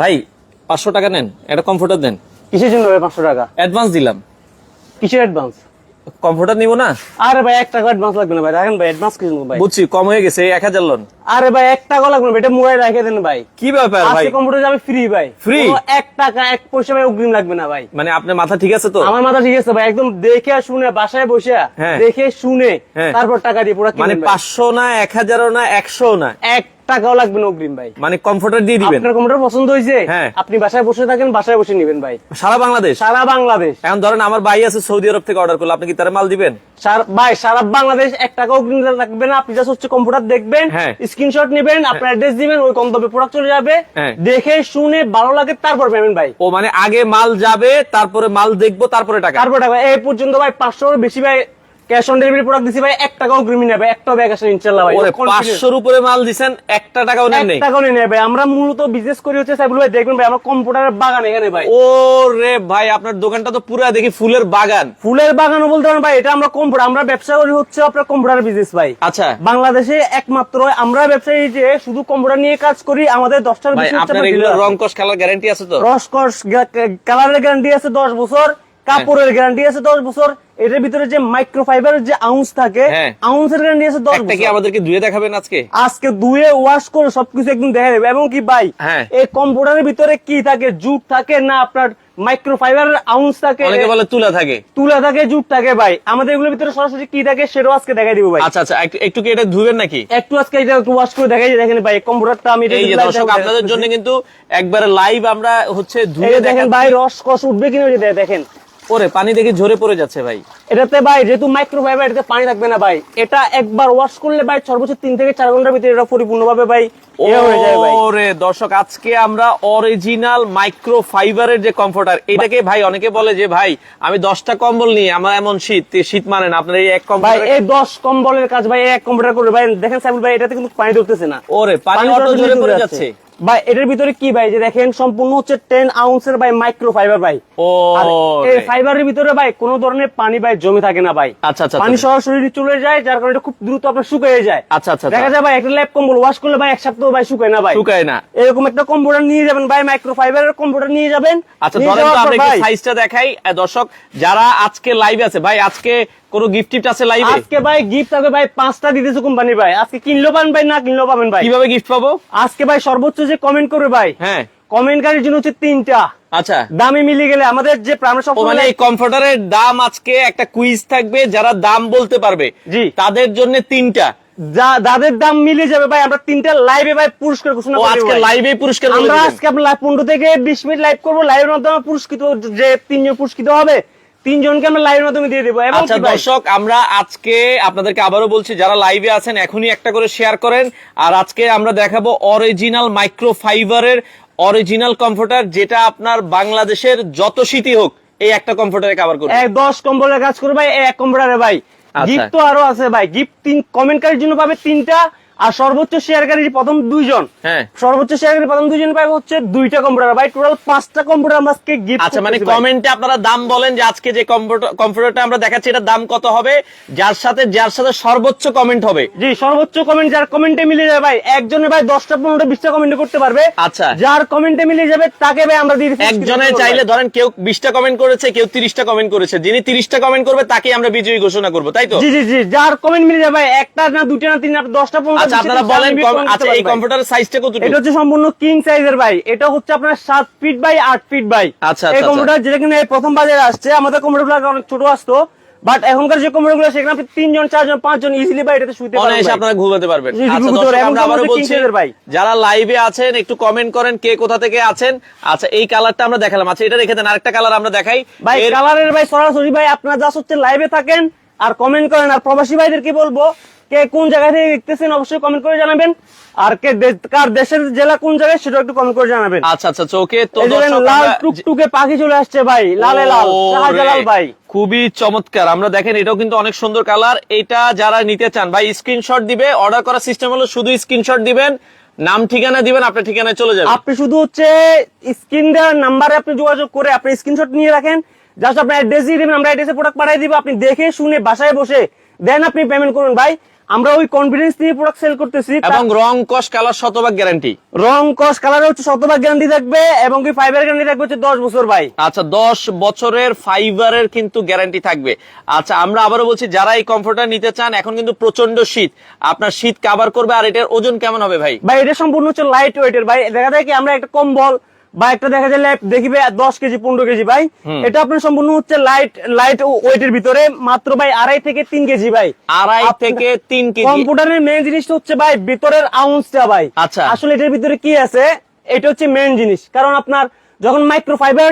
ভাই পাঁচশো টাকা নেন একটা কমফোর্টার দেন। কিসের জন্য পাঁচশো টাকা? অ্যাডভান্স দিলাম। কিসের অ্যাডভান্স কমফোর্টার নিব না? আরে ভাই এক টাকা অ্যাডভান্স লাগবে না ভাই। রাখেন ভাই অ্যাডভান্স কিছু ভাই? বুঝছি কম হয়ে গেছে এক হাজার লোন। আরে ভাই এক টাকা লাগবে না এটা মোবাইল রেখে দেন ভাই। কি ব্যাপার ভাই? কম্পিউটার যাবে ফ্রি ভাই? কোনো এক টাকা এক পয়সা ভাই অগ্রিম লাগবে না ভাই। মানে আপনার মাথা ঠিক আছে তো? আমার মাথা ঠিক আছে ভাই একদম দেখে শুনে বাসায় বসে হ্যাঁ। দেখে শুনে হ্যাঁ। তারপর টাকা দিয়ে পুরো মানে পাঁচশো না এক হাজারও না একশো না? এক টাকাও লাগবে না অগ্রিম ভাই। মানে কমফোর্টার দিয়ে দিবেন? আপনার কম্পিউটার পছন্দ হয়েছে? হ্যাঁ। আপনি বাসায় বসে থাকেন বাসায় বসে নেবেন ভাই। সারা বাংলাদেশ? সারা বাংলাদেশ। এখন ধরেন আমার ভাই আছে সৌদি আরব থেকে অর্ডার করল আপনি কি তার মাল দিবেন? ভাই সারা বাংলাদেশ এক টাকা অগ্রিম লাগবে না। আপনি জাস্ট হচ্ছে কম্পিউটার দেখবেন হ্যাঁ। স্ক্রিনশট নেবেন আপনার অ্যাড্রেস দিবেন ওই গন্তব্যে প্রোডাক্ট চলে যাবে। হ্যাঁ। দেখে শুনে ভালো লাগে তারপর পেমেন্ট ভাই। ও মানে আগে মাল যাবে তারপরে মাল দেখব তারপরে টাকা। তারপর টাকা। এই পর্যন্ত ভাই পাঁচশো বেশি ভাই ক্যাশ অন ডেলিভারি প্রোডাক্ট দিছি ভাই এক টাকা অগ্রিম নেবে ভাই উপরে মাল টাকাও নেন টাকাও ভাই আমরা মূলত বিজনেস করি হচ্ছে সাইবুল ভাই দেখবেন ভাই আমার কম্পিউটারের বাগান এখানে ভাই। ভাই আপনার দোকানটা তো পুরা দেখি ফুলের বাগান। ফুলের বাগানও বলতে পারেন ভাই এটা আমরা কম্পিউটার আমরা ব্যবসা করি হচ্ছে আপনার কম্পিউটার বিজনেস ভাই। আচ্ছা। বাংলাদেশে একমাত্র আমরা ব্যবসায়ী যে শুধু কম্পিউটার নিয়ে কাজ করি আমাদের দশটার ভাই বেশি হচ্ছে আপনার আপনার এগুলো রং। কস খেলার গ্যারান্টি আছে তো? রসকস কালারের গ্যারান্টি আছে দশ বছর। কাপড়ের গ্যারান্টি আছে দশ বছর। এটার ভিতরে যে মাইক্রো ফাইবারের যে আউন্স থাকে হ্যাঁ। আউন্সের গ্যারান্টি আছে দশ বছর। আমাদেরকে ধুয়ে দেখাবেন আজকে? আজকে ধুয়ে ওয়াশ করে সবকিছু একদম দেখা যাবে। এবং কি ভাই হ্যাঁ। এই কম্পিউটারের ভিতরে কি থাকে? জুট থাকে না আপনার মাইক্রো ফাইবারের আউন্স থাকে? অনেকে বলে তুলা থাকে। তুলা থাকে জুট থাকে ভাই। আমাদের এগুলোর ভিতরে সরাসরি কি থাকে সেটাও আজকে দেখাই দিব ভাই। আচ্ছা আচ্ছা একটু- কি এটা ধুবেন নাকি? একটু আজকে এটা একটু ওয়াশ করে দেখাই দেখেন ভাই কম্পিউটারটা আমি এই যে দর্শক আপনাদের জন্য কিন্তু একবারে লাইভ আমরা হচ্ছে ধুয়ে দেখেন ভাই রস কস উঠবে কিনা দেখেন। ওরে পানি দেখে ঝরে পড়ে যাচ্ছে ভাই। এটাতে ভাই যেহেতু মাইক্রো ফাইবার এটাতে পানি থাকবে না ভাই এটা একবার ওয়াশ করলে ভাই সর্বোচ্চ তিন থেকে চার ঘণ্টার ভিতরে এটা পরিপূর্ণভাবে ভাই ইয়ে হয়ে যায় ভাই। ওরে দর্শক আজকে আমরা অরিজিনাল মাইক্রো ফাইবারের যে কমফোর্টার এটাকে ভাই অনেকে বলে যে ভাই আমি দশটা কম্বল নিয়ে আমার এমন শীত শীত মানে না। আপনার এই এক কম্বল ভাই এই দশ কম্বলের কাজ ভাই এক কম্পিউটার করে ভাই দেখেন সাইবুল ভাই এটাতে কিন্তু পানি ধরতেছে না। ওরে পানি পানি অটো ঝরে পড়ে যাচ্ছে। ভাই এটার ভিতরে কি ভাই? যে দেখেন সম্পূর্ণ হচ্ছে টেন আউন্সের ভাই মাইক্রো ফাইবার ভাই। ও এই ফাইবারের ভিতরে ভাই কোন ধরনের পানি ভাই জমে থাকে না ভাই। আচ্ছা, আচ্ছা, পানি আচ্ছা। সরাসরি চলে যায় যার কারণে খুব দ্রুত আপনার শুকিয়ে যায়। আচ্ছা, আচ্ছা, দেখা আচ্ছা। যায় ভাই একটা ল্যাপ কম্বল ওয়াশ করলে ভাই এক সপ্তাহ ভাই শুকায় না ভাই। শুকায় না। এরকম একটা কম্পিউটার নিয়ে যাবেন ভাই মাইক্রো ফাইবারের কম্পিউটার নিয়ে যাবেন। আচ্ছা ধরেন তো আমরা একটু সাইজটা দেখাই। দর্শক যারা আজকে লাইভে আছে ভাই আজকে কোনো গিফট আছে লাইভে আজকে ভাই গিফট ভাই পাঁচটা দিতেছে কোম্পানি ভাই। আজকে কিনলেও পাবেন ভাই না কিনলেও পাবেন ভাই। কীভাবে গিফট পাবো? আজকে ভাই সর্বোচ্চ যে কমেন্ট করবে ভাই হ্যাঁ। কমেন্টকারীর জন্য হচ্ছে তিনটা। আচ্ছা। দামে মিলে গেলে আমাদের যে মানে এই কমফোর্টারের দাম আজকে একটা কুইজ থাকবে যারা দাম বলতে পারবে। জি। তাদের জন্য তিনটা। যা- যাদের দাম মিলে যাবে ভাই আমরা তিনটা লাইভে ভাই পুরস্কার ঘোষণা করব আজকে লাইভে পুরস্কার আমরা আজকে live পনেরো থেকে বিশ মিনিট লাইভ করব। লাইভের মাধ্যমে পুরস্কৃত যে তিনজন পুরস্কৃত হবে তিনজনকে আমরা লাইভের মাধ্যমে দিয়ে দেবো। আচ্ছা দর্শক আমরা আজকে আপনাদেরকে আবারও বলছি যারা লাইভে আছেন এখনই একটা করে শেয়ার করেন। আর আজকে আমরা দেখাবো অরিজিনাল মাইক্রো ফাইবারের অরিজিনাল কমফোর্টার যেটা আপনার বাংলাদেশের যত শীতই হোক এই একটা কমফোর্টারে কভার করবে। এক দশ কম্বলের কাজ করবে ভাই এক কম্পিউটারে ভাই। আচ্ছা। গিফট তো আরও আছে ভাই। গিফট তিন কমেন্টকারীর জন্য পাবে তিনটা আর সর্বোচ্চ শেয়ারকারী প্রথম দুইজন। হ্যাঁ। সর্বোচ্চ শেয়ারকারী প্রথম দুইজন পাবে হচ্ছে দুইটা কম্পিউটার ভাই টোটাল পাঁচটা কম্পিউটার আমরা আজকে গিফট আচ্ছা মানে কমেন্টে আপনারা দাম বলেন যে আজকে যে কম্পিউটারটা আমরা দেখাচ্ছি এটার দাম কত হবে? যার সাথে যার সাথে সর্বোচ্চ কমেন্ট হবে। জি সর্বোচ্চ কমেন্ট যার কমেন্টে মিলে যাবে ভাই একজনে ভাই দশটা পনেরোটা বিশটা কমেন্ট করতে পারবে। আচ্ছা। যার কমেন্টে মিলে যাবে তাকে ভাই আমরা দিয়ে দিচ্ছি একজনে চাইলে ধরেন কেউ বিশটা কমেন্ট করেছে কেউ তিরিশটা কমেন্ট করেছে। যিনি তিরিশটা কমেন্ট করবে তাকে আমরা বিজয়ী ঘোষণা করব তাই তো? জি জি জি যার কমেন্ট মিলে যাবে ভাই একটা না দুইটা না তিনটা দশটা পনেরোটা আচ্ছা আপনারা বলেন আচ্ছা এই। কম্পিউটারের সাইজটা কত এটা হচ্ছে সম্পূর্ণ কিং সাইজের ভাই এটা হচ্ছে আপনার সাত ফিট বাই আট ফিট বাই আচ্ছা, এই আচ্ছা, কম্পিউটার যেটা কিনা এই প্রথম বাজারে আসছে আমাদের কম্পিউটার অনেক ছোট আসতো বাট এখনকার যে গুলো সেখানে আপনি তিনজন চারজন পাঁচজন ইজিলি এটাতে শুতে অনায়াসে ভাই। আপনারা ঘুমাতে পারবেন আচ্ছা পারবেন। আমরা আমাদের বলছি ভাই। যারা লাইভে আছেন একটু কমেন্ট করেন কে কোথা থেকে আছেন আচ্ছা এই কালারটা আমরা দেখালাম আচ্ছা এটা রেখে দেন আরেকটা কালার আমরা দেখাই ভাই কালারের ভাই সরাসরি ভাই আপনারা জাস্ট হচ্ছে লাইভে থাকেন আর কমেন্ট করেন আর প্রবাসী ভাইদেরকে বলব? কে কোন জায়গা থেকে দেখতেছেন অবশ্যই কমেন্ট করে জানাবেন। আর কে কার দেশের জেলা কোন জায়গায় সেটা একটু কমেন্ট করে জানাবেন। আচ্ছা আচ্ছা চোখে তো দেখেন, দর্শক লাল টুকটুকে পাখি চলে আসছে ভাই লালে লাল শাহজালাল ভাই। খুবই চমৎকার। আমরা দেখেন এটাও কিন্তু অনেক সুন্দর কালার এটা যারা নিতে চান ভাই স্ক্রিনশট দিবে অর্ডার করার সিস্টেম হলো শুধু স্ক্রিনশট দিবেন নাম ঠিকানা দিবেন আপনার ঠিকানায় চলে যাবে। আপনি শুধু হচ্ছে স্ক্রিন দেওয়ার নাম্বারে আপনি যোগাযোগ করে আপনি স্ক্রিনশট নিয়ে রাখেন জাস্ট আপনি অ্যাড্রেস দিয়ে দিবেন আমরা অ্যাড্রেসে প্রোডাক্ট পাঠিয়ে দিব আপনি দেখে শুনে বাসায় বসে দেন আপনি পেমেন্ট করুন। ভাই আমরা ওই কনফিডেন্স নিয়ে প্রোডাক্ট সেল করতেছি এবং রং কস কালার শতভাগ গ্যারান্টি রং কস কালার হচ্ছে শতভাগ গ্যারান্টি থাকবে এবং কি ফাইবার গ্যারান্টি থাকবে হচ্ছে দশ বছর ভাই। আচ্ছা দশ বছরের ফাইবারের কিন্তু গ্যারান্টি থাকবে। আচ্ছা আমরা আবারও বলছি যারা এই কমফোর্টার নিতে চান এখন কিন্তু প্রচণ্ড শীত। আপনার শীত কাভার করবে আর এটার ওজন কেমন হবে ভাই? ভাই এটা সম্পূর্ণ হচ্ছে লাইট ওয়েটের ভাই দেখা যায় কি আমরা একটা কম্বল বা একটা দেখা যায় দেখিবে দশ কেজি পনেরো কেজি ভাই। এটা আপনার সম্পূর্ণ হচ্ছে লাইট লাইট ওয়েটের ভিতরে। মাত্র ভাই আড়াই থেকে তিন কেজি ভাই। আড়াই থেকে তিন কেজি। কম্পিউটারের মেন জিনিসটা হচ্ছে ভাই ভিতরের আউন্সটা ভাই। আচ্ছা। আসলে এটার ভিতরে কি আছে? এটা হচ্ছে মেন জিনিস। কারণ আপনার যখন মাইক্রোফাইবার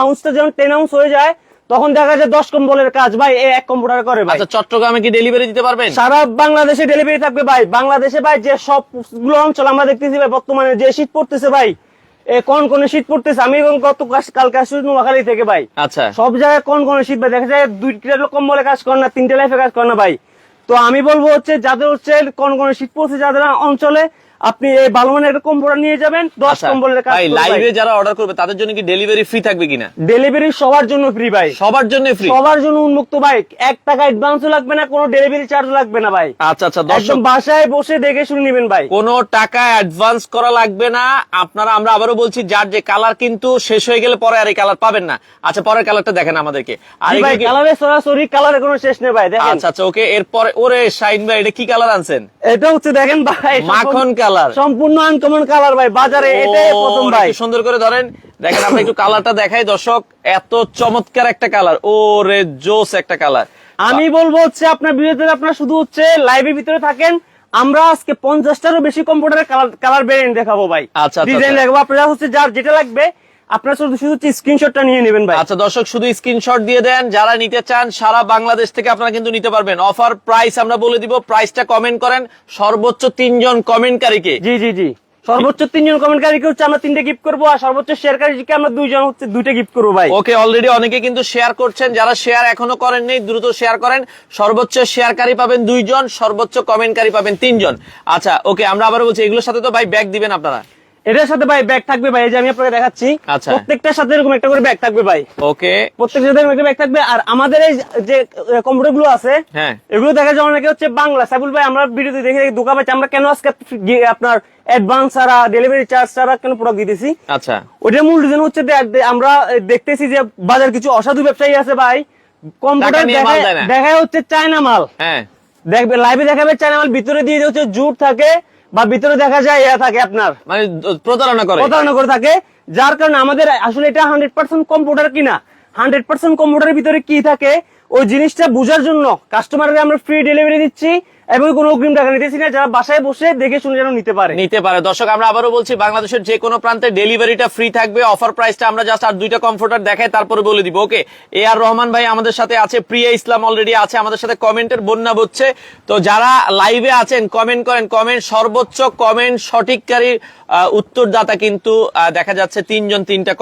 আউন্সটা যখন টেন আউন্স হয়ে যায় তখন দেখা যায় দশ কম্বলের কাজ ভাই এক কম্পিউটার করে ভাই। আচ্ছা চট্টগ্রামে কি ডেলিভারি দিতে পারবেন? সারা বাংলাদেশে ডেলিভারি থাকবে ভাই। বাংলাদেশে ভাই যে সবগুলো অঞ্চল আমরা দেখতেছি ভাই বর্তমানে যে শীত পড়তেছে ভাই কোন কোন শীত পড়তেছে? আমি এবং গত কাল- কালকে আসছি নোয়াখালী থেকে ভাই। আচ্ছা। সব জায়গায় কোন কোন শীত ভাই? দেখা যায় দুইটা কম্বলে কাজ করে না তিনটে লাইফে কাজ করে না ভাই। তো আমি বলব হচ্ছে যাদের হচ্ছে কোন কোন শীত পড়ছে যাদের অঞ্চলে আপনি এই ভালো মানের একটা কম্পিউটার নিয়ে যাবেন দশ আচ্ছা কম্বলের কাজ লাইভে যারা অর্ডার করবে তাদের জন্য কি ডেলিভারি ফ্রি থাকবে কিনা? ডেলিভারি সবার জন্য ফ্রি ভাই। সবার জন্য ফ্রি সবার জন্য উন্মুক্ত ভাই। এক টাকা অ্যাডভান্সও লাগবে না কোনো ডেলিভারি চার্জ লাগবে না ভাই। আচ্ছা আচ্ছা একদম বাসায় বসে দেখে শুনে নেবেন ভাই। কোনো টাকা অ্যাডভান্স করা লাগবে না। আপনারা আমরা আবারও বলছি যার যে কালার কিন্তু শেষ হয়ে গেলে পরে আর এই কালার পাবেন না। আচ্ছা পরের কালারটা দেখেন আমাদেরকে। আর ভাই কালারে সরাসরি কালারে কোনো শেষ নেই ভাই দেখেন। আচ্ছা আচ্ছা ওকে এরপরে ওরে শাইন ভাই এটা কি কালার আনছেন? এটা হচ্ছে দেখেন ভাই মাখন কালার সম্পূর্ণ আনকমন কালার ভাই বাজারে এটাই প্রথম ভাই। সুন্দর করে ধরেন দেখেন আমরা একটু কালারটা দেখাই দর্শক এত চমৎকার একটা কালার ও রে জোস একটা কালার আমি বলব হচ্ছে আপনার বিরুদ্ধে আপনার শুধু হচ্ছে লাইভের ভিতরে থাকেন। আমরা আজকে পঞ্চাশটারও বেশি কম্পিউটারের কালার কালার ভেরিয়েন্ট দেখাবো ভাই। আচ্ছা, আচ্ছা, ডিজাইন আচ্ছা। দেখাবো আপনারা হচ্ছে যার যেটা লাগবে আপনারা শুধু শুধু স্ক্রিনশটটা নিয়ে নেবেন ভাই। আচ্ছা দর্শক শুধু স্ক্রিনশট দিয়ে দেন। যারা নিতে চান সারা বাংলাদেশ থেকে আপনারা কিন্তু নিতে পারবেন। অফার প্রাইস আমরা বলে দিব প্রাইসটা কমেন্ট করেন। সর্বোচ্চ তিনজন কমেন্টকারীকে জি জি জি। সর্বোচ্চ তিনজন কমেন্টকারীকে হচ্ছে আমরা তিনটে গিফট করব আর সর্বোচ্চ শেয়ারকারীকে আমরা দুইজন হচ্ছে দুইটা গিফট করব ভাই। ওকে অলরেডি অনেকে কিন্তু শেয়ার করছেন। যারা শেয়ার এখনও করেন নেই দ্রুত শেয়ার করেন। সর্বোচ্চ শেয়ারকারী পাবেন দুইজন সর্বোচ্চ কমেন্টকারী পাবেন তিনজন। আচ্ছা ওকে আমরা আবার বলছি এগুলোর সাথে তো ভাই ব্যাগ দিবেন আপনারা। এটার সাথে ভাই ব্যাগ থাকবে ভাই এই যে আমি আপনাকে দেখাচ্ছি। আচ্ছা। প্রত্যেকটার সাথে এরকম একটা করে ব্যাগ থাকবে ভাই। ওকে। প্রত্যেকটার সাথে একটা ব্যাগ থাকবে। আর আমাদের এই যে কম্পিউটারগুলো আছে হ্যাঁ। এগুলো দেখা যায় অনেকে হচ্ছে বাংলা। সাইবুল ভাই আমরা ভিডিওতে দেখে দেখে দোকা পাচ্ছি আমরা কেন আজকে আপনার অ্যাডভান্স ছাড়া ডেলিভারি চার্জ ছাড়া কেন প্রোডাক্ট দিতেছি? আচ্ছা। ওইটার মূল রিজন হচ্ছে আমরা দেখতেছি যে বাজার কিছু অসাধু ব্যবসায়ী আছে ভাই। কম্পিউটার। দেখায় হচ্ছে চায়না মাল। হ্যাঁ। দেখবে লাইভে দেখাবে চায়না মাল ভিতরে দিয়ে হচ্ছে জুট থাকে বা ভিতরে দেখা যায় ইয়া থাকে আপনার। মানে প্রতারণা করে। প্রতারণা করে থাকে যার কারণে আমাদের আসলে এটা হান্ড্রেড পার্সেন্ট কম্পিউটার কিনা। হান্ড্রেড পার্সেন্ট কম্পিউটারের ভিতরে কি থাকে? ওই জিনিসটা বোঝার জন্য কাস্টমারকে আমরা ফ্রি ডেলিভারি দিচ্ছি এবং কোনো অগ্রিম টাকা নিতেছি না যারা বাসায় বসে দেখে শুনে যেন নিতে পারে। নিতে পারে। দর্শক আমরা আবারও বলছি বাংলাদেশের যে কোনো প্রান্তে ডেলিভারিটা ফ্রি থাকবে। অফার প্রাইসটা আমরা জাস্ট আর দুইটা কমফোর্টার দেখাই তারপরে বলে দিব। ওকে এ আর রহমান ভাই আমাদের সাথে আছে প্রিয়া ইসলাম অলরেডি আছে আমাদের সাথে কমেন্টের বন্যা বচ্ছে তো যারা লাইভে আছেন কমেন্ট করেন কমেন্ট সর্বোচ্চ কমেন্ট সঠিককারী উত্তরদাতা কিন্তু দেখা যাচ্ছে তিনজন তিনটা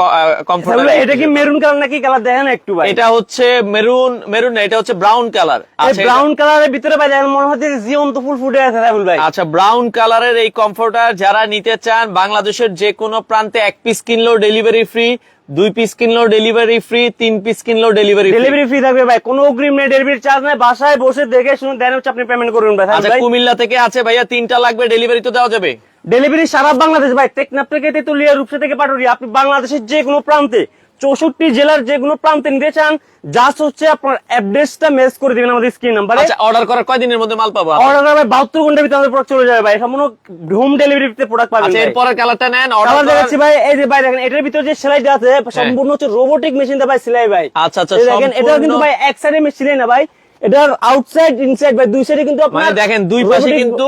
কমফোর্টার এটা কি মেরুন কালার নাকি কালার দেখেন একটু ভাই? এটা হচ্ছে মেরুন মেরুন না এটা হচ্ছে ব্রাউন কালার ব্রাউন কালারের ভিতরে ভাই মনে হচ্ছে জীবন্ত ফুল ফুটে আছে সাইবুল ভাই। আচ্ছা ব্রাউন কালারের এই কমফোর্টার যারা নিতে চান বাংলাদেশের যে কোনো প্রান্তে এক পিস কিনলেও ডেলিভারি ফ্রি দুই পিস কিনলেও ডেলিভারি ফ্রি তিন পিস কিনলেও ডেলিভারি ডেলিভারি ফ্রি থাকবে ভাই কোনো অগ্রিম নেই ডেলিভারি চার্জ নাই বাসায় বসে দেখে শুনে দেন হচ্ছে আপনি পেমেন্ট করুন ভাই। আচ্ছা কুমিল্লা থেকে আছে ভাইয়া তিনটা লাগবে ডেলিভারি তো দেওয়া যাবে। ডেলিভারি সারা বাংলাদেশ ভাই টেকনাফ থেকে তেতুলিয়া রূপসা থেকে পাটুরিয়া আপনি বাংলাদেশের যে কোনো প্রান্তে চৌষট্টি জেলার যেগুলো প্রান্তে নিতে চান জাস্ট হচ্ছে আপনার অ্যাড্রেসটা মেস করে দিবেন আমাদের স্ক্রিন নাম্বারে আচ্ছা অর্ডার করার কয়দিনের মধ্যে মাল পাবো অর্ডার করবে বাহাত্তর ঘণ্টার ভিতরে আমাদের প্রোডাক্ট চলে যাবে ভাই। সম্পূর্ণ হোম ডেলিভারিতে প্রোডাক্ট পাবেন আচ্ছা এরপর কালারটা নেন কালার অর্ডার দেখাচ্ছি ভাই এই যে ভাই দেখেন এটার ভিতরে যে সেলাইটা আছে সম্পূর্ণ হচ্ছে রোবোটিক মেশিন দিয়ে ভাই সেলাই ভাই। আচ্ছা, আচ্ছা, দেখেন এটা কিন্তু ভাই এক সাইডে সেলাই না ভাই। এটার আউটসাইড ইনসাইড ভাই দুই সাইডে কিন্তু আপনার মানে দেখেন, দুই পাশে কিন্তু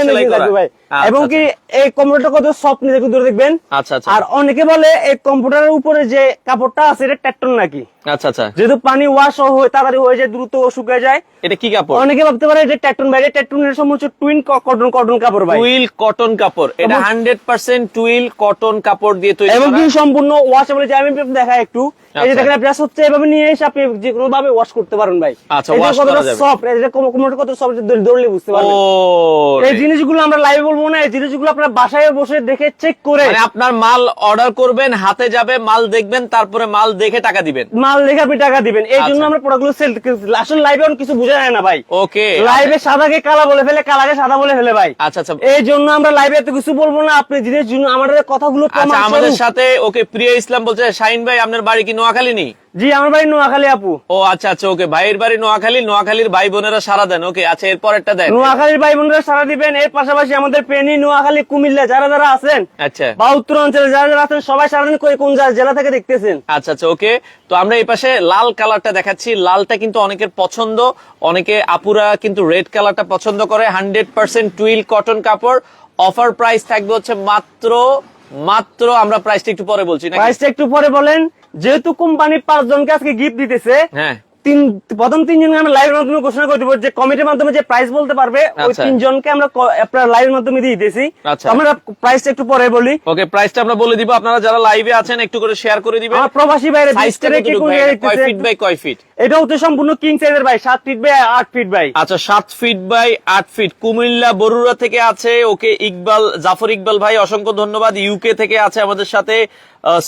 সেলাই করা। ভাই। আচ্ছা, এবং কি এই কম্পিউটারটা কত সফট দেখবেন? আচ্ছা আচ্ছা। আর অনেকে বলে এই কম্পিউটারের উপরে যে কাপড়টা আছে এটা ট্যাটন নাকি? আচ্ছা আচ্ছা। যেহেতু পানি ওয়াশ হয়ে তাড়াতাড়ি হয়ে যায় দ্রুত শুকিয়ে যায়। এটা কি কাপড়? অনেকে ভাবতে পারে যে ট্যাটন ভাই ট্যাটনের সময় হচ্ছে টুইন কটন কটন কাপড় ভাই। টুইল কটন কাপড়। এটা এবং- হান্ড্রেড পার্সেন্ট টুইল কটন কাপড় দিয়ে তৈরি এবং। কি সম্পূর্ণ ওয়াশেবল যে আমি দেখাই একটু। এই যে আচ্ছা। দেখেন আপনি হচ্ছে এভাবে নিয়ে এসে আপনি যে কোনো ভাবে ওয়াশ করতে পারেন ভাই। আচ্ছা, কতটা করা যাবে। সফট কোমর কত সফট দৌড়লে বুঝতে পারবেন। এই জিনিসগুলো আমরা লাইভে বলব না এই জিনিসগুলো আপনার বাসায় বসে দেখে চেক করে। মানে আপনার মাল অর্ডার করবেন হাতে যাবে মাল দেখবেন তারপরে মাল দেখে টাকা দিবেন। মাল দেখে আপনি টাকা দিবেন। এই জন্য আচ্ছা। আমরা প্রোডাক্টগুলো সেল আসলে লাইভে অনেক কিছু বোঝা যায় না ভাই। ওকে লাইভে সাদাকে কালা বলে ফেলে কালাকে সাদা বলে ফেলে ভাই। আচ্ছা আচ্ছা। এই জন্য আমরা লাইভে এত কিছু বলব না। আপনি জিনিস জন্য আমাদের কথাগুলো আচ্ছা আমাদের সাথে ওকে প্রিয় ইসলাম বলছে শাহিন ভাই আপনার বাড়ি কি নোয়াখালী নেই জি আমার বাড়ি নোয়াখালী আপু। ও আচ্ছা আচ্ছা ওকে। ভাইয়ের বাড়ি নোয়াখালী নোয়াখালীর ভাই বোনেরা সারা দেন। ওকে আচ্ছা এরপর একটা দেন। নোয়াখালীর ভাই বোনরা সারা দিবেন। এর পাশাপাশি আমাদের পেনি নোয়াখালী কুমিল্লা যারা যারা আছেন আচ্ছা। বা উত্তর অঞ্চলে যারা যারা আছেন সবাই সারাদিন কই কোন জেলা থেকে দেখতেছেন? আচ্ছা আচ্ছা ওকে। তো আমরা এই পাশে লাল কালারটা দেখাচ্ছি। লালটা কিন্তু অনেকের পছন্দ। অনেকে আপুরা কিন্তু রেড কালারটা পছন্দ করে। হান্ড্রেড পার্সেন্ট টুইল কটন কাপড়। অফার প্রাইস থাকবে হচ্ছে মাত্র মাত্র আমরা প্রাইসটা একটু পরে বলছি না প্রাইসটা একটু পরে বলেন। যেহেতু কোম্পানি পাঁচজনকে আজকে গিফট দিতেছে হ্যাঁ। তিন প্রথম তিনজনকে আমরা লাইভের মাধ্যমে ঘোষণা করে দিব যে কমিটির মাধ্যমে যে প্রাইস বলতে পারবে ওই আচ্ছা। তিনজনকে আমরা আপনার লাইভের মাধ্যমে দিয়ে দিতেছি। আচ্ছা। আমরা প্রাইসটা একটু পরে বলি। ওকে প্রাইসটা আমরা বলে দিব। আপনারা যারা লাইভে আছেন একটু করে শেয়ার করে দিবেন। আমার প্রবাসী বাইরে? কয় ফিট বাই কয় ফিট এটা হচ্ছে সম্পূর্ণ কিং সাইজের ভাই সাত ফিট বাই আট ফিট ভাই আচ্ছা সাত ফিট বাই আট ফিট কুমিল্লা বরুড়া থেকে আছে ওকে ইকবাল জাফর ইকবাল ভাই অসংখ্য ধন্যবাদ। ইউকে থেকে আছে আমাদের সাথে।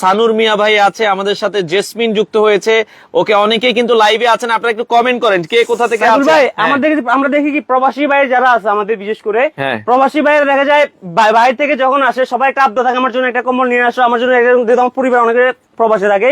সানুর মিয়া ভাই আছে আমাদের সাথে জেসমিন যুক্ত হয়েছে। ওকে অনেকেই কিন্তু লাইভে আছেন আপনারা একটু কমেন্ট করেন কে কোথা থেকে আছেন ভাই হ্যাঁ। আমাদের আমরা দেখি কি প্রবাসী ভাই যারা আছে আমাদের বিশেষ করে। হ্যাঁ। প্রবাসী ভাই দেখা যায় বাইরে থেকে যখন আসে সবাই একটা আবদা থাকে আমার জন্য একটা কম্বল নিয়ে আসো আমার জন্য আমার পরিবার অনেকে প্রবাসে থাকে।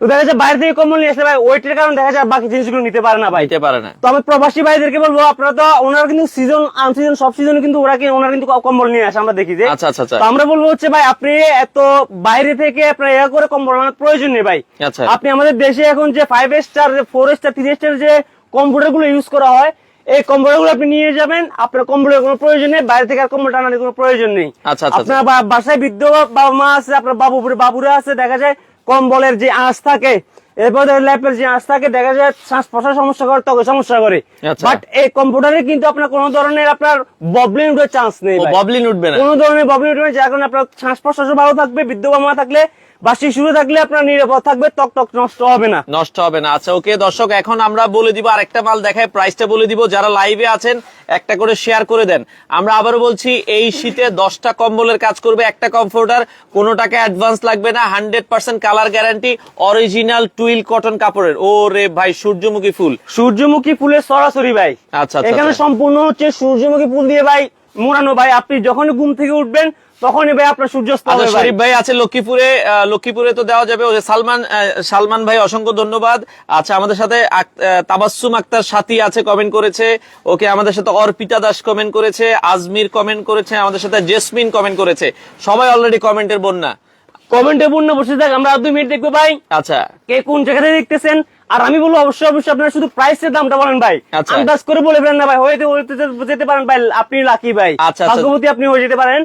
তো দেখা যায় বাইরে থেকে কম্বল নিয়ে আসলে ভাই ওয়েটের কারণে দেখা যায় বাকি জিনিসগুলো নিতে পারে না ভাই। নিতে পারে না। তো আমি প্রবাসী ভাইদেরকে বলব আপনারা তো ওনারা কিন্তু সিজন আনসিজন সব সিজনে কিন্তু ওরা কি ওনারা কিন্তু কম্বল নিয়ে আসে আমরা দেখি যে। আচ্ছা, আচ্ছা, আচ্ছা। তো আমরা বলব হচ্ছে ভাই আপনি এত বাইরে থেকে আপনার ইয়া করে কম্বল আনার প্রয়োজন নেই ভাই। আচ্ছা। আপনি আমাদের দেশে এখন যে five star four star three star যে কম্পিউটারগুলো ইউজ করা হয় এই কম্পিউটারগুলো আপনি নিয়ে যাবেন আপনার কম্পিউটার কোনো প্রয়োজন নেই বাইরে থেকে আর কম্পিউটার আনার কোনো প্রয়োজন নেই। আপনার বাসায় বৃদ্ধ বাবা মা আছে আপনার বাবু বাবুরা আছে দেখা যায় কম্বলের যে আঁচ থাকে এরপর ল্যাপের যে আঁচ থাকে দেখা যায় শ্বাস প্রশ্বাস সমস্যা করে ত্বকে সমস্যা করে। আচ্ছা। বাট এই কম্পিউটারে কিন্তু আপনার কোনো ধরনের আপনার ববলিন উঠবে চান্স নেই ববলিন উঠবে না। কোনো ধরনের ববলিন উঠবে না, যার কারণে আপনার শ্বাস প্রশ্বাসও ভালো থাকবে বৃদ্ধ থাকলে বা শিশুরা থাকলে আপনার নিরাপদ থাকবে ত্বক টক নষ্ট হবে না। নষ্ট হবে না। আচ্ছা ওকে দর্শক এখন আমরা বলে দিব আরেকটা মাল দেখায় প্রাইসটা বলে দিব। যারা লাইভে আছেন একটা করে শেয়ার করে দেন। আমরা আবারও বলছি এই শীতে দশটা কম্বলের কাজ করবে একটা কমফোর্টার কোনো টাকা অ্যাডভান্স লাগবে না hundred percent colour guarantee original twill cotton কাপড়ের। ও রে ভাই সূর্যমুখী ফুল। সূর্যমুখী ফুলের সরাসরি ভাই। আচ্ছা, আচ্ছা, এখানে আচ্ছা। সম্পূর্ণ হচ্ছে সূর্যমুখী ফুল দিয়ে ভাই মোড়ানো। ভাই আপনি যখনই ঘুম থেকে উঠবেন তখনই ভাই আপনার সূর্যাস্ত আচ্ছা হবে শরীফ ভাই আছে লক্ষ্মীপুরে লক্ষ্মীপুরে তো দেওয়া যাবে। ওই সালমান সালমান ভাই অসংখ্য ধন্যবাদ। আচ্ছা আমাদের সাথে তাবাসসুম আক্তার সাথী আছে কমেন্ট করেছে। ওকে আমাদের সাথে অর্পিতা দাস কমেন্ট করেছে আজমির কমেন্ট করেছে আমাদের সাথে জেসমিন কমেন্ট করেছে। সবাই অলরেডি কমেন্টের বন্যা। কমেন্টে পূর্ণ বসে থাক আমরা দুই মিনিট দেখব ভাই। আচ্ছা। কে কোন জায়গাতে দেখতেছেন? আর আমি বলব অবশ্যই অবশ্যই আপনারা শুধু প্রাইসের দামটা বলেন ভাই আচ্ছা। আন্দাজ করে বলে ফেলেন না ভাই হয়তো হয়তো যেতে পারেন ভাই আপনি লাকি ভাই আচ্ছা, আচ্ছা। ভাগ্যবতী আপনি হয়ে যেতে পারেন.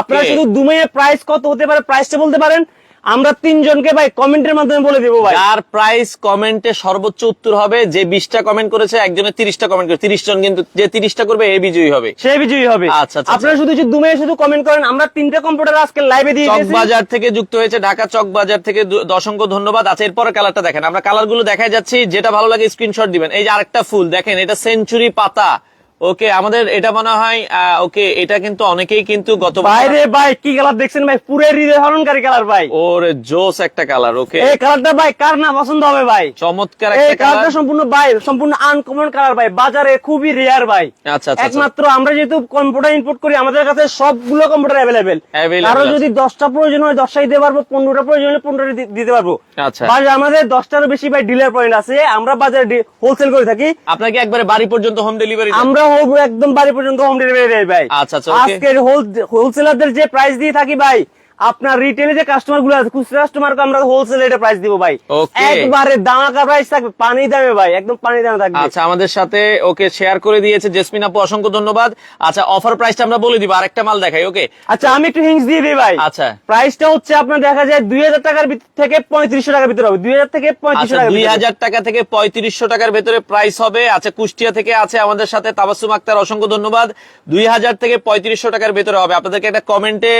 আপনারা শুধু দুমে প্রাইস কত হতে পারে প্রাইসটা বলতে পারেন আমরা তিনজনকে ভাই কমেন্টের মাধ্যমে বলে দেবো ভাই। যার প্রাইস কমেন্টে সর্বোচ্চ উত্তর হবে যে বিশটা কমেন্ট করেছে একজনের তিরিশটা কমেন্ট করে তিরিশ জন কিন্তু যে তিরিশটা করবে এ বিজয়ী হবে। সে বিজয়ী হবে। আচ্ছা, আচ্ছা, আপনারা শুধু শুধু দুমে শুধু কমেন্ট করেন আমরা তিনটা কম্পিউটার আজকে লাইভে দিয়ে দিয়েছি। চকবাজার থেকে যুক্ত হয়েছে ঢাকা চকবাজার থেকে দু- অসংখ্য ধন্যবাদ। আচ্ছা এরপরে কালারটা দেখেন। আমরা কালারগুলো দেখাই যাচ্ছি যেটা ভালো লাগে স্ক্রিনশট দিবেন। এই যে আরেকটা ফুল দেখেন এটা সেঞ্চুরি পাতা। ওকে আমাদের এটা মনে হয় ওকে এটা কিন্তু অনেকেই কিন্তু গত বাইরে ভাই কি কালার দেখছেন ভাই? পুরো হৃদয় হরণকারী কালার ভাই। ওরে জোস একটা কালার ওকে। এই কালারটা ভাই কার না পছন্দ হবে ভাই? চমৎকার এই একটা কালারটা কালার সম্পূর্ণ ভাই সম্পূর্ণ আনকমন কালার ভাই বাজারে খুবই রেয়ার ভাই। আচ্ছা আচ্ছা আচ্ছা। একমাত্র আমরা যেহেতু কম্পিউটার ইনপুট করি আমাদের কাছে সবগুলো কম্পিউটার কারও আছে। যদি দশটা প্রয়োজন হয় দশটা দিতে পারব পনেরোটা প্রয়োজন হলে পনেরোটা দি- দিতে পারব। আচ্ছা। বাট আমাদের দশটারও বেশি ভাই ডিলার পয়েন্ট আছে। আমরা বাজারে হোলসেল করে থাকি। আপনাকে একবারে বাড়ি পর্যন্ত হোম ডেলিভারি আমরা হোম একদম বাড়ি পর্যন্ত হোম ডেলিভারি ভাই। আচ্ছা, আচ্ছা, আজকের হোলসেলারদের যে প্রাইস দিয়ে থাকি ভাই আপনার রিটেলে যে কাস্টমারগুলো আছে খুচরা কাস্টমারকে আমরা হোলসেল রেটে প্রাইস দিব ভাই. একবারে দামাকা প্রাইস থাকবে পানি দামে ভাই একদম পানি দামে থাকবে। আচ্ছা আমাদের সাথে ওকে শেয়ার করে দিয়েছে জেসমিন আপু অসংখ্য ধন্যবাদ। আচ্ছা অফার প্রাইসটা আমরা বলে দিব আরেকটা মাল দেখাই ওকে আচ্ছা আমি একটু হিংস দিয়ে দিই ভাই। আচ্ছা। প্রাইসটা হচ্ছে আপনার দেখা যায় দুই হাজার টাকার ভিতর থেকে পঁয়ত্রিশশো টাকার ভিতরে হবে। দুই হাজার থেকে পঁয়ত্রিশশো আচ্ছা টাকার দুই হাজার টাকা থেকে পঁয়ত্রিশশো টাকার ভেতরে প্রাইস হবে। আচ্ছা কুষ্টিয়া থেকে আছে আমাদের সাথে তাবাসুম আক্তার অসংখ্য ধন্যবাদ। দুই হাজার থেকে পঁয়ত্রিশশো টাকার ভেতরে হবে। আপনাদেরকে একটা কমেন্টে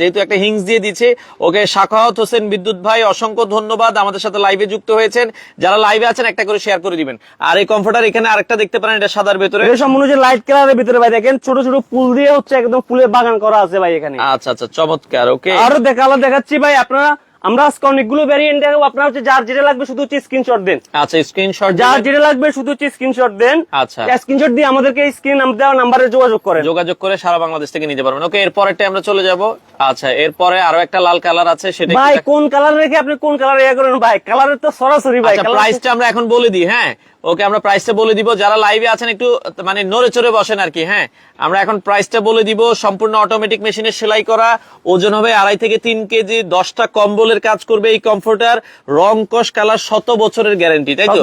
যেহেতু একটা হিংস লিঙ্কস দিয়ে দিচ্ছে। ওকে শাখাওয়াত হোসেন বিদ্যুৎ ভাই অসংখ্য ধন্যবাদ। আমাদের সাথে লাইভে যুক্ত হয়েছেন। যারা লাইভে আছেন একটা করে শেয়ার করে দিবেন। আর এই কমফোর্টার এখানে আরেকটা দেখতে পারেন এটা সাদার ভেতরে। এটা সম্পূর্ণ যে লাইট কালারের ভিতরে ভাই দেখেন ছোট ছোট ফুল দিয়ে হচ্ছে একদম ফুলের বাগান করা আছে ভাই এখানে। আচ্ছা আচ্ছা চমৎকার ওকে আরও দেখাল দেখাচ্ছি ভাই আপনারা আমরা আজকে অনেকগুলো ভ্যারিয়েন্ট দেখাবো। আপনার হচ্ছে যার যেটা লাগবে শুধু হচ্ছে স্ক্রিনশট দেন। আচ্ছা স্ক্রিনশট যার যেটা লাগবে শুধু হচ্ছে স্ক্রিনশট দেন। আচ্ছা। স্ক্রিনশট দিয়ে আমাদেরকে স্ক্রিন দেওয়া নাম্বারে যোগাযোগ করেন। যোগাযোগ করে সারা বাংলাদেশ থেকে নিতে পারবেন। ওকে এরপরেরটা আমরা চলে যাব। আচ্ছা এরপরে আরও একটা লাল কালার আছে সেটা ভাই কোন কালার রেখে আপনি কোন কালার ইয়ে করেন? ভাই কালারের তো সরাসরি ভাই আচ্ছা প্রাইসটা আমরা এখন বলে দিই হ্যাঁ? ওকে আমরা প্রাইসটা বলে দিব। যারা লাইভে আছেন একটু মানে নড়ে চড়ে বসেন আর কি হ্যাঁ? আমরা এখন প্রাইসটা বলে দিব। সম্পূর্ণ অটোমেটিক মেশিনে সেলাই করা। ওজন হবে আড়াই থেকে তিন কেজি দশটা কম্বলের কাজ করবে এই কমফোর্টার রং কস কালার শত বছরের গ্যারান্টি তাই তো?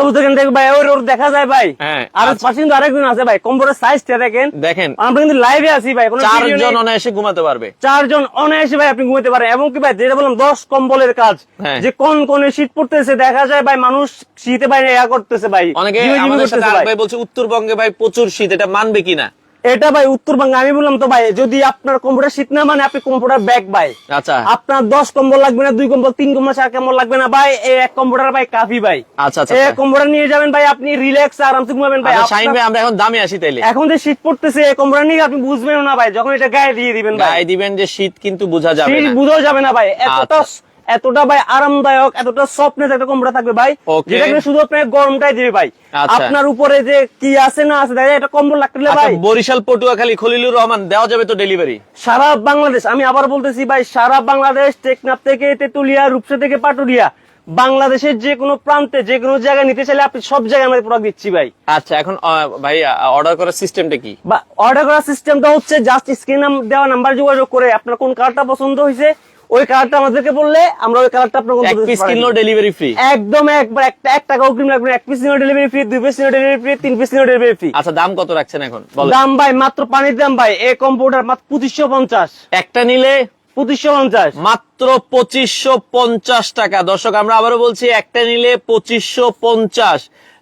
ভাই ওর দেখা যায় ভাই। হ্যাঁ, আর আচ্ছা। পাশে কিন্তু আরেকজন আছে ভাই কম্পিউটার সাইজটা দেখেন। দেখেন। আমরা কিন্তু লাইভে আছি ভাই চারজন অনায়াসে ঘুমাতে পারবে। চারজন অনায়াসে ভাই আপনি ঘুমাতে পারেন এবং কি ভাই যেটা বললাম দশ কম্বলের কাজ। হ্যাঁ। যে কোন কোন শীত পড়তেছে দেখা যায় ভাই মানুষ শীতে ভাই ইয়া করতেছে ভাই। অনেকে আমাদের সাথে ভাই। বলছে উত্তরবঙ্গে ভাই প্রচুর শীত এটা মানবে কিনা? এটা ভাই উত্তরবঙ্গে আমি বললাম তো ভাই যদি আপনার কম্পিউটার শীত না মানে আপনি কম্পিউটার ব্যাগ ভাই। আচ্ছা। আপনার দশ কম্বল লাগবে না দুই কম্বল তিন কম্বল চার কম্বল লাগবে না ভাই এক কম্পিউটার ভাই কাফি ভাই। আচ্ছা আচ্ছা আচ্ছা। এক কম্পিউটার নিয়ে যাবেন ভাই আপনি রিল্যাক্স আরামসে ঘুমাবেন ভাই। আচ্ছা, শাহিন ভাই আমরা এখন দামে আসি তাইলে। এখন যে শীত পড়তেছে এই কম্পিউটার নিয়ে আপনি বুঝবেন না ভাই যখন এটা গায়ে দিয়ে দিবেন ভাই। গায়ে দিবেন যে শীত কিন্তু বোঝা যাবে শীত না। বুঝাও যাবে না ভাই এতটা আচ্ছা। এতটা ভাই আরামদায়ক এতটা সফটনেস একটা কম্পিউটার থাকবে ভাই। যেটা কিনা শুধু আপনার গরমটাই দিবে ভাই। আচ্ছা। আপনার উপরে যে কি আছে না আছে যায় এটা কম্বল লাগতে আচ্ছা ভাই। বরিশাল পটুয়াখালী খলিলুর রহমান দেওয়া যাবে তো ডেলিভারি সারা বাংলাদেশ আমি আবার বলতেছি ভাই সারা বাংলাদেশ টেকনাফ থেকে তেতুলিয়া রূপসা থেকে পাটুরিয়া বাংলাদেশের যে কোনো প্রান্তে যে কোনো জায়গায় নিতে চাইলে আপনি সব জায়গায় আমাদের প্রোডাক্ট দিচ্ছি ভাই। আচ্ছা এখন ভাই অর্ডার করার সিস্টেমটা কি? বা অর্ডার করার সিস্টেমটা হচ্ছে জাস্ট স্ক্রিন দেওয়া নাম্বার যোগাযোগ করে আপনার কোন কালারটা পছন্দ হয়েছে ওই কালারটা আমাদেরকে বললে আমরা ওই কালারটা আপনার এক পিস কিনলো ডেলিভারি ফ্রি একদম একবার একটা এক টাকা অগ্রিম লাগবে এক পিস নিও ডেলিভারি ফ্রি দুই পিস নিও ডেলিভারি ফ্রি তিন পিস নিও ডেলিভারি ফ্রি আচ্ছা দাম কত রাখছেন এখন? দাম ভাই মাত্র পানির দাম ভাই। এই কম্পিউটার মাত্র পঁচিশশো পঞ্চাশ। একটা নিলে? পঁচিশশো পঞ্চাশ। মাত্র পঁচিশশো পঞ্চাশ টাকা। দর্শক আমরা আবারও বলছি একটা নিলে পঁচিশশো পঞ্চাশ।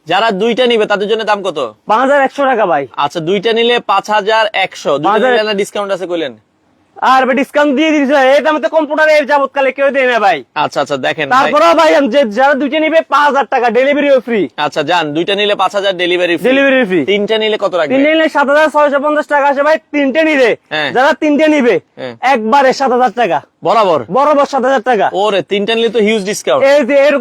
যারা দুইটা নিবে তাদের জন্য দাম কত? পাঁচ হাজার একশো টাকা ভাই। আচ্ছা দুইটা নিলে পাঁচ হাজার একশো। হাজার- ডিসকাউন্ট আছে কইলেন? আর ডিসকাউন্ট দিয়ে দিয়েছে এটা আমাদের কম্পিউটার এর যাবৎকালে কেউ দেয় না ভাই। আচ্ছা আচ্ছা দেখেন ভাই। তারপরেও ভাই যে যারা দুইটা নিবে পাঁচ হাজার টাকা ডেলিভারিও ফ্রি আচ্ছা যান দুইটা নিলে পাঁচ হাজার ডেলিভারি ডেলিভারি ফ্রি তিনটা নিলে কত রাখবে তিনটে নিলে সাত হাজার ছয়শো পঞ্চাশ টাকা আসে ভাই তিনটে নিবে। হ্যাঁ। যারা তিনটে নিবে হ্যাঁ। একবারে সাত হাজার টাকা। বরাবর? বরাবর সাত হাজার টাকা। ওরে তিনটা নিলে তো হিউজ ডিসকাউন্ট এই যে এর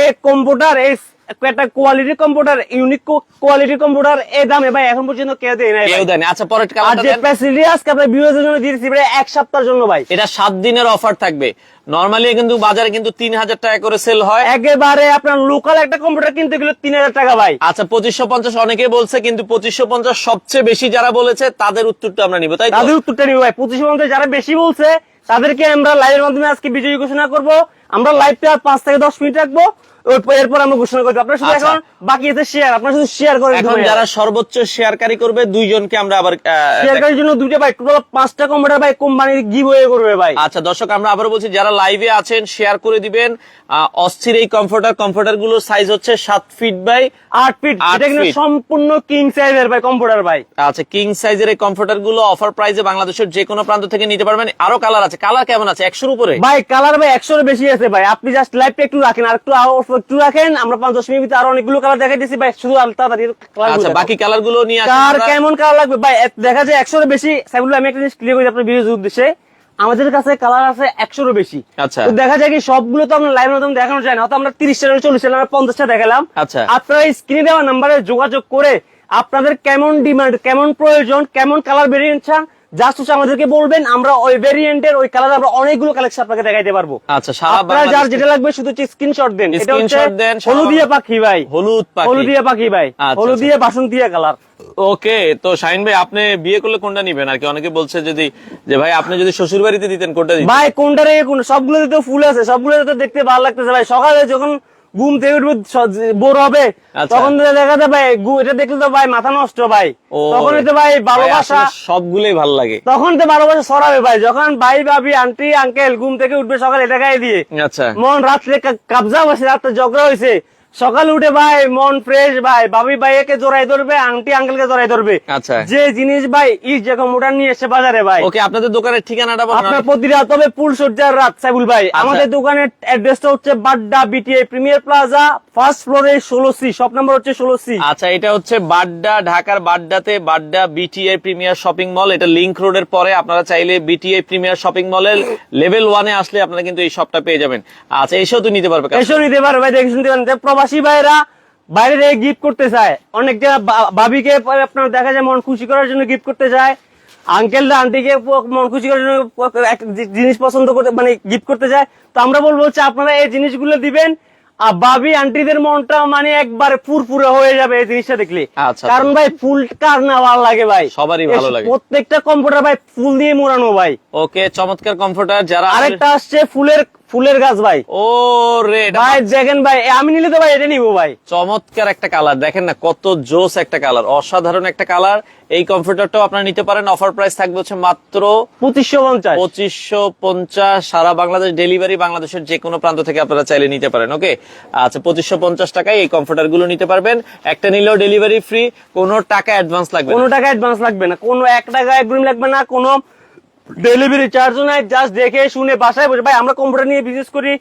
এই কম্পিউটার এই একটা quality computer unique quality computer এই দামে ভাই এখন পর্যন্ত কেউ দেয় নাই কেউ। দেয়নি আচ্ছা পরের কালারটা দেন। ফ্যাসিলিটি আজকে আপনার ভিউয়ারদের জন্য দিয়ে দিচ্ছি ভাই এক সপ্তাহের জন্য ভাই। এটা সাত দিনের অফার থাকবে। নর্মালি কিন্তু বাজারে কিন্তু তিন হাজার টাকা করে সেল হয়। একেবারে আপনার লোকাল একটা কম্পিউটার কিনতে গেলে তিন হাজার টাকা ভাই। আচ্ছা পঁচিশশো পঞ্চাশ অনেকে বলছে কিন্তু পঁচিশশো পঞ্চাশ সবচেয়ে বেশি যারা বলেছে তাদের উত্তরটা আমরা নিব তাই? তাদের উত্তরটা নিবে ভাই। পঁচিশ মধ্যে যারা বেশি বলছে তাদেরকে আমরা লাইভের মাধ্যমে আজকে বিজয়ী ঘোষণা করব। আমরা লাইভটা আর পাঁচ থেকে দশ মিনিট রাখব। এরপর আমরা ঘোষণা করব। আপনার শুধু আচ্ছা। এখন বাকি আছে শেয়ার আপনার শুধু শেয়ার এখন যারা সর্বোচ্চ শেয়ারকারী করবে দুইজনকে আমরা আবার আহ, শেয়ার করার জন্য দুইটা ভাই টোটাল পাঁচটা কম্পিউটার ভাই কোম্পানির গিভ ওয়ে করবে ভাই। আচ্ছা দর্শক আমরা আবার বলছি যারা লাইভে আছেন শেয়ার করে দিবেন। অস্থির এই কমফোর্টার কমফোর্টারগুলোর সাইজ হচ্ছে সাত ফিট বাই আট ফিট এটা কিন্তু সম্পূর্ণ কিং সাইজের ভাই কম্পিউটার ভাই। আচ্ছা কিং সাইজের এই কমফোর্টারগুলো অফার প্রাইসে বাংলাদেশের যে কোনো প্রান্ত থেকে নিতে পারবেন। আরও কালার আছে। কালার কেমন আছে? একশোর উপরে? ভাই কালার ভাই একশোর বেশি আছে ভাই। আপনি জাস্ট লাইভটা একটু রাখেন আর একটু রাখেন আমরা পাঁচ দশ মিনিট আরও অনেকগুলো কালার দেখাই ভাই শুধু তাড়াতাড়ি আচ্ছা বাকি কালারগুলো নিয়ে কার কেমন কালার লাগবে? ভাই দেখা যায় একশোর বেশি। সেগুলো আমি একটা জিনিস ক্লিয়ার করি আপনার ভিডিও উদ্দেশ্যে আমাদের কাছে কালার আছে একশোরও বেশি। আচ্ছা। দেখা যায় কি সবগুলো তো আমরা লাইভ মাধ্যমে দেখানো যায় না হয়তো আমরা তিরিশ টাকা চল্লিশ আমরা পঞ্চাশটা দেখালাম। আচ্ছা। আপনারা স্ক্রিনে দেওয়া নাম্বারে যোগাযোগ করে আপনাদের কেমন ডিমান্ড কেমন প্রয়োজন কেমন কালার চান জাস্ট হচ্ছে আমাদেরকে বলবেন আমরা ওই ভেরিয়েন্টের ওই কালার আমরা অনেকগুলো কালেকশন আপনাকে দেখাইতে পারব। আচ্ছা আপনারা যার যেটা লাগবে শুধু স্ক্রিনশট দেন। এটা হচ্ছে হলুদিয়া পাখি ভাই। হলুদ পাখি। হলুদিয়া পাখি ভাই। আচ্ছা, হলুদিয়া বাসন্তিয়া কালার ওকে তো শাহিন ভাই আপনি বিয়ে করলে কোনটা নিবেন? আর কি অনেকে বলছে যদি যে ভাই আপনি যদি শ্বশুর বাড়িতে দিতেন কোনটা ভাই কোনটা রে কোন সবগুলোতে তো ফুল আছে সবগুলোতে তো দেখতে ভালো লাগতেছে ভাই। সকালে যখন ঘুম থেকে উঠবে বোর হবে। আচ্ছা। তখন তো দেখা যায় ভাই এটা দেখলে তো ভাই মাথা নষ্ট ভাই। তখন তো ভাই ভালোবাসা সবগুলোই ভালো লাগে। তখন তো ভালোবাসা সরাবে ভাই। যখন ভাই ভাবি আন্টি আঙ্কেল ঘুম থেকে উঠবে সকাল এটা গায়ে দিয়ে। আচ্ছা। মন রাত্রে কাবজা বসে রাত্রে ঝগড়া হয়েছে সকালে উঠে ভাই মন ফ্রেশ ভাই। ভাবি ভাইকে জোড়াই ধরবে আংটি আঙ্কেলকে জোড়াই ধরবে। আচ্ছা। যে জিনিস ভাই ইস যে মোটা নিয়ে এসে বাজারে ভাই। ওকে আপনাদের দোকানের ঠিকানাটা আপনার প্রতি রাত হবে ফুল সজ্জার রাত সাইবুল ভাই। আচ্ছা। আমাদের দোকানের অ্যাড্রেসটা হচ্ছে Badda BTI premier plaza first ফ্লোরে ষোলো সি শপ নাম্বার হচ্ছে ষোলো সি। আচ্ছা এটা হচ্ছে বাড্ডা ঢাকার বাড্ডাতে Badda BTI premier shopping mall এটা লিংক রোডের পরে আপনারা চাইলে বিটিআই প্রিমিয়ার শপিং মলের লেভেল ওয়ানে আসলে আপনারা কিন্তু এই শপটা পেয়ে যাবেন। আচ্ছা এসেও তো নিতে পারবে এসব নিতে পারবে ভাই দেখে শুনতে পারেন প্রবাসী ভাইরা বাইরে থেকে গিফট করতে চায়। অনেক ভাবিকে আপনার দেখা যায় মন খুশি করার জন্য গিফট করতে চায়। আঙ্কেল আন্টিকে মন খুশি করার জন্য জিনিস পছন্দ করতে মানে গিফট করতে চায়। তো আমরা বলব হচ্ছে আপনারা এই জিনিসগুলো দিবেন ভাবি আন্টিদের মনটা মানে একবারে ফুরফুরে হয়ে যাবে এই জিনিসটা দেখলে আচ্ছা। কারণ ভাই ফুল কার না ভালো লাগে ভাই সবারই ভালো লাগে। প্রত্যেকটা কম্পিউটার ভাই ফুল দিয়ে মোড়ানো ভাই ওকে চমৎকার কম্পিউটার যারা আরেকটা আসছে ফুলের ফুলের গাছ ভাই। ও রে এটা ভাই দেখেন ভাই আমি নিলে তো ভাই এটা নিবো ভাই। চমৎকার একটা কালার দেখেন না কত জোস একটা কালার অসাধারণ একটা কালার। এই কমফোর্টারটাও আপনারা নিতে পারেন অফার প্রাইস থাকবে হচ্ছে মাত্র পঁচিশশো পঞ্চাশ। পঁচিশশো পঞ্চাশ। সারা বাংলাদেশ ডেলিভারি বাংলাদেশের যে কোনো প্রান্ত থেকে আপনারা চাইলে নিতে পারেন ওকে? আচ্ছা পঁচিশশো পঞ্চাশ টাকায় এই কম্পিউটারগুলো নিতে পারবেন। একটা নিলেও ডেলিভারি ফ্রি কোনো টাকা অ্যাডভান্স লাগবে কোনো টাকা অ্যাডভান্স লাগবে না কোনো এক টাকা একদম লাগবে না কোনো ডেলিভারি চার্জও নাই জাস্ট দেখে শুনে বাসায় বসে। ভাই আমরা কম্পিউটার নিয়ে বিজনেস করি।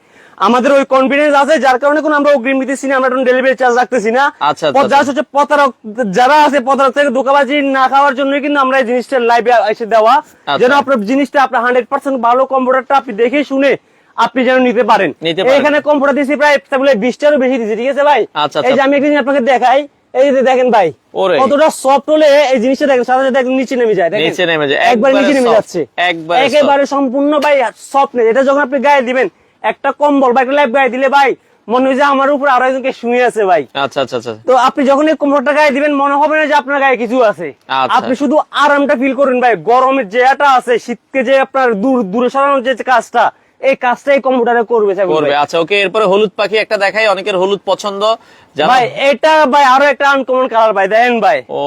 আমাদের ওই কনফিডেন্স আছে যার কারণে কোনো আমরা অগ্রিম দিতেছি না আমরা ডেলিভারি চার্জ রাখতেছি না। আচ্ছা, আচ্ছা, জাস্ট হচ্ছে প্রতারক যারা আছে প্রতারক থেকে ধোকাবাজি না খাওয়ার জন্য কিন্তু আমরা এই জিনিসটা লাইভে এসে দেওয়া। আচ্ছা। যেন আপনার জিনিসটা আপনার হান্ড্রেড পার্সেন্ট ভালো কম্পিউটারটা আপনি দেখে শুনে আপনি যেন নিতে পারেন। এখানে কম্পিউটার দিয়েছি প্রায় বিশটারও বেশি দিয়েছি ঠিক আছে ভাই? আচ্ছা, এই যে আচ্ছা। আমি একদিন আপনাকে দেখাই। এই যে দেখেন ভাই কতটা সফট হলে এই জিনিসটা দেখেন সাথে সাথে একদম নিচে নেমে যায় দেখেন। নিচে নেমে যায়, একবার নিচে নেমে যাচ্ছে একবারে। একেবারে সম্পূর্ণ ভাই সফট নেই এটা যখন আপনি গায়ে দিবেন একটা কম্বল বা একটা ল্যাপ গায়ে দিলে ভাই মনে হয় যে আমার উপর আরও একজনকে শুয়ে আছে ভাই আচ্ছা আচ্ছা আচ্ছা তো আপনি যখন এই কম্বলটা গায়ে দিবেন মনে হবে না যে আপনার গায়ে কিছু আছে আচ্ছা। আপনি শুধু আরামটা ফিল করুন ভাই গরমের যেটা আছে শীতকে যে আপনার দূর দূরে সরানোর যে কাজটা এই কাজটাই কম্পিউটারে করবে করবে। আচ্ছা ওকে এরপরে হলুদ পাখি একটা দেখাই অনেকের হলুদ পছন্দ। ভাই এটা ভাই আরও একটা আনকমন কালার ভাই দেখেন ভাই। ও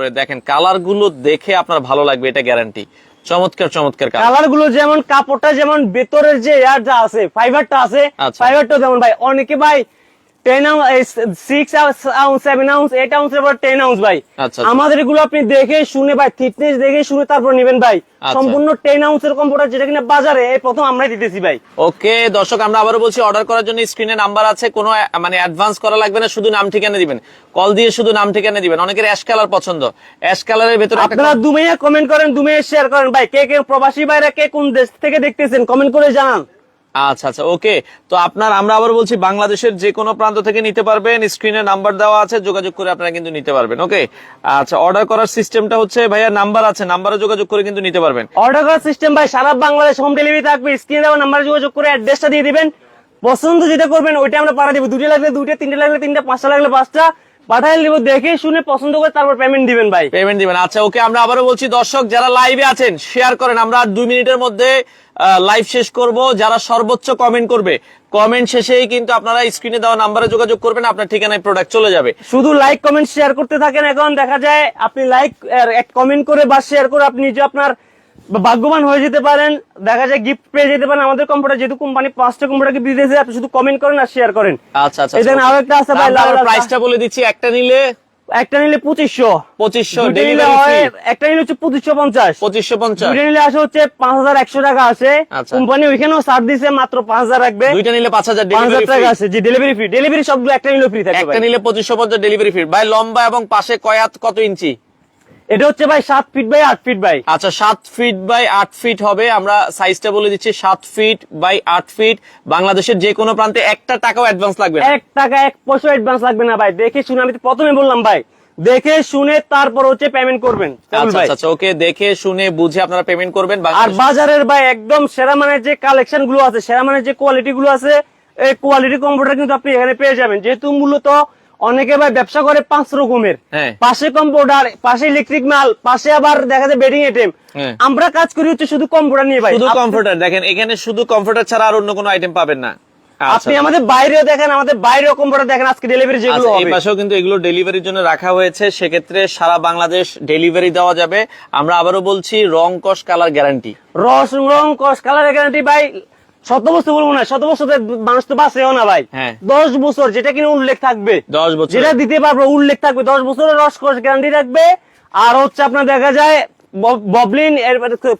রে দেখেন কালারগুলো দেখে আপনার ভালো লাগবে এটা গ্যারান্টি চমৎকার চমৎকার কালারগুলো যেমন কাপড়টা যেমন ভেতরের যে এয়ারটা আছে ফাইবারটা আছে আচ্ছা। ফাইবারটা যেমন ভাই। অনেকে ভাই ten six ounce seven ounce eight ounce এবার টেন আউন্স ভাই। আচ্ছা, আচ্ছা। আমাদের এগুলো আপনি দেখে শুনে ভাই থিকনেস দেখে শুনে তারপর নেবেন ভাই। আচ্ছা। সম্পূর্ণ টেন কম্পিউটার যেটা কিনা বাজারে এই প্রথম আমরাই দিতেছি ভাই। ওকে দর্শক আমরা আবারও বলছি অর্ডার করার জন্য স্ক্রিনে নাম্বার আছে কোনো মানে অ্যাডভান্স করা লাগবে না শুধু নাম ঠিকানা দিবেন। কল দিয়ে শুধু নাম ঠিকানা দিবেন। অনেকের অ্যাশ কালার পছন্দ। অ্যাশ কালারের ভেতরে আপনারা দুমেয়া কমেন্ট করেন দুমেয়া শেয়ার করেন। ভাই কে কে প্রবাসী ভাইরা কে কোন দেশ থেকে দেখতেছেন কমেন্ট করে জানান। আচ্ছা আচ্ছা ওকে। তো আপনার আমরা আবার বলছি বাংলাদেশের যে কোনো প্রান্ত থেকে নিতে পারবেন। স্ক্রিনে নাম্বার দেওয়া আছে যোগাযোগ করে আপনারা কিন্তু নিতে পারবেন ওকে? আচ্ছা অর্ডার করার সিস্টেমটা হচ্ছে ভাইয়া নাম্বার আছে নাম্বারে যোগাযোগ করে কিন্তু নিতে পারবেন। অর্ডার করার সিস্টেম ভাই সারা বাংলাদেশ হোম ডেলিভারি থাকবে। স্ক্রিনে দেওয়া নাম্বারে যোগাযোগ করে অ্যাড্রেসটা দিয়ে দিবেন। পছন্দ যেটা করবেন ওইটা আমরা পাঠা দিব। দুটো লাগলে দুটো তিনটে লাগলে তিনটা পাঁচটা লাগলে পাঁচটা। পাঠাই দিব দেখে শুনে পছন্দ করে তারপর পেমেন্ট দিবেন ভাই। পেমেন্ট দিবেন আচ্ছা ওকে আমরা আবারও বলছি দর্শক যারা লাইভে আছেন শেয়ার করেন। আমরা দুই মিনিটের মধ্যে লাইভ শেষ করব। যারা সর্বোচ্চ কমেন্ট করবে কমেন্ট শেষেই কিন্তু আপনারা স্ক্রিনে দেওয়া নাম্বারে যোগাযোগ করবেন আপনার ঠিকানায় প্রোডাক্ট চলে যাবে। শুধু লাইক কমেন্ট শেয়ার করতে থাকেন এখন দেখা যায় আপনি লাইক কমেন্ট করে বা শেয়ার করে আপনি নিজে আপনার ভাগ্যবান হয়ে যেতে পারেন দেখা যায় গিফট পেয়ে যেতে পারেন। আমাদের কম্পিউটার যেহেতু কোম্পানি পাঁচটা কম্পিউটার গিফট দিতেছে আপনি শুধু কমেন্ট করেন আর শেয়ার করেন। আচ্ছা আচ্ছা এই আরও একটা আছে ভাই, প্রাইসটা বলে দিচ্ছি একটা নিলে একটা নিলে পঁচিশশো। পঁচিশশো একটা নিলে হচ্ছে পঁচিশশো পঞ্চাশ। পঁচিশশো পঞ্চাশ। দুইটা নিলে আসে হচ্ছে পাঁচ হাজার একশো টাকা আছে আচ্ছা। কোম্পানি ওইখানেও ছাড় দিছে মাত্র পাঁচ হাজার রাখবে। দুইটা নিলে পাঁচ হাজার পাঁচ হাজার টাকা আছে যে ডেলিভারি ফ্রি ডেলিভারি সবগুলো একটা নিলে ফ্রি থাকে একটা নিলে পঁচিশশো পঞ্চাশ ডেলিভারি ফ্রি ভাই লম্বা এবং পাশে কয়াত কত ইঞ্চি? এটা হচ্ছে ভাই সাত ফিট বাই আট ফিট বাই আচ্ছা সাত ফিট বাই আট ফিট হবে। আমরা সাইজটা বলে দিচ্ছি সাত ফিট বাই আট ফিট বাংলাদেশের যে কোনো প্রান্তে একটা টাকাও অ্যাডভান্স লাগবে এক টাকা এক পয়সা অ্যাডভান্স লাগবে না ভাই। দেখে শুনে আমি প্রথমে বললাম ভাই। দেখে শুনে তারপর হচ্ছে পেমেন্ট করবেন। আচ্ছা ভাই। আচ্ছা ওকে দেখে শুনে বুঝে আপনারা পেমেন্ট করবেন। আর বাজারের ভাই একদম সেরা মানের যে কালেকশনগুলো আছে সেরা মানের যে কোয়ালিটি গুলো আছে এই কোয়ালিটি কম্পিউটার কিন্তু আপনি এখানে পেয়ে যাবেন। যেহেতু মূলত অনেকে ভাই ব্যবসা করে পাঁচ রকমের। হ্যাঁ। পাশে কম্পিউটার পাশে ইলেকট্রিক মাল পাশে আবার দেখা যায় বেডিং আইটেম হ্যাঁ। আমরা কাজ করি হচ্ছে শুধু কম্পিউটার নিয়ে ভাই। শুধু কম্পিউটার দেখেন এখানে শুধু কম্পিউটার ছাড়া আর অন্য কোনো আইটেম পাবেন না। আচ্ছা। আপনি আমাদের বাইরেও দেখেন আমাদের বাইরেও কম্পিউটার দেখেন আজকে ডেলিভারি যেগুলো আচ্ছা, এই পাশেও কিন্তু এগুলো ডেলিভারির জন্য রাখা হয়েছে। সেক্ষেত্রে সারা বাংলাদেশ ডেলিভারি দেওয়া যাবে। আমরা আবারও বলছি রং কস কালার গ্যারান্টি রস রং কস কালার গ্যারান্টি ভাই শত বছর বলব না শত বছর মানুষ তো বাঁচেও না ভাই। হ্যাঁ। দশ বছর যেটা কিনা উল্লেখ থাকবে। দশ বছর। যেটা দিতে পারব উল্লেখ থাকবে। দশ বছরের রস গ্যারান্টি থাকবে। আর হচ্ছে আপনার দেখা যায় ববলিন এর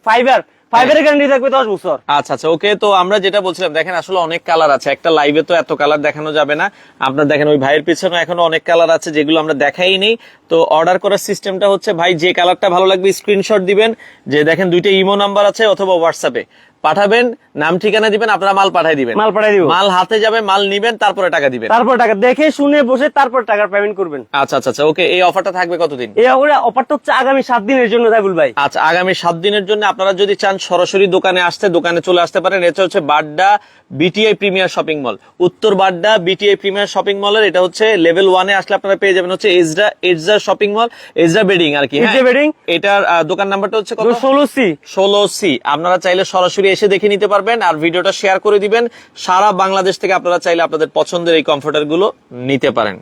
ফাইবার ফাইবারের গ্যারান্টি থাকবে দশ বছর। আচ্ছা আচ্ছা ওকে তো আমরা যেটা বলছিলাম দেখেন আসলে অনেক কালার আছে। একটা লাইভে তো এত কালার দেখানো যাবে না। আপনার দেখেন ওই ভাইয়ের পিছনে এখনও অনেক কালার আছে যেগুলো আমরা দেখাই নেই তো অর্ডার করার সিস্টেমটা হচ্ছে ভাই যে কালারটা ভালো লাগবে স্ক্রিনশট দিবেন। যে দেখেন দুইটা ইমো নাম্বার আছে অথবা হোয়াটসঅ্যাপে পাঠাবেন নাম ঠিকানা দিবেন আপনারা মাল পাঠাই দিবেন। মাল পাঠিয়ে দিব। মাল হাতে যাবে মাল নিবেন তারপরে টাকা দিবেন। তারপর টাকা দেখে শুনে বসে তারপর টাকার পেমেন্ট করবেন। আচ্ছা আচ্ছা আচ্ছা ওকে এই অফারটা থাকবে কতদিন? এই অফারটা হচ্ছে আগামী সাত দিনের জন্য তাইবুল ভাই আচ্ছা আগামী সাত দিনের জন্য আপনারা যদি চান সরাসরি দোকানে আসতে দোকানে চলে আসতে পারেন এটা হচ্ছে Badda BTI premier shopping mall উত্তর বাড্ডা বিটিআই প্রিমিয়ার শপিং মলের এটা হচ্ছে লেভেল ওয়ানে আসলে আপনারা পেয়ে যাবেন হচ্ছে Ezra Ezra shopping mall Ezra bedding আর কি হ্যাঁ? Ezra bedding. এটার আহ, দোকান নাম্বারটা হচ্ছে কত? ষোলো সি। ষোলো সি। আপনারা চাইলে সরাসরি এসে দেখে নিতে পারবেন আর ভিডিওটা শেয়ার করে দিবেন। সারা বাংলাদেশ থেকে আপনারা চাইলে আপনাদের পছন্দের এই কমফোর্টারগুলো নিতে পারেন।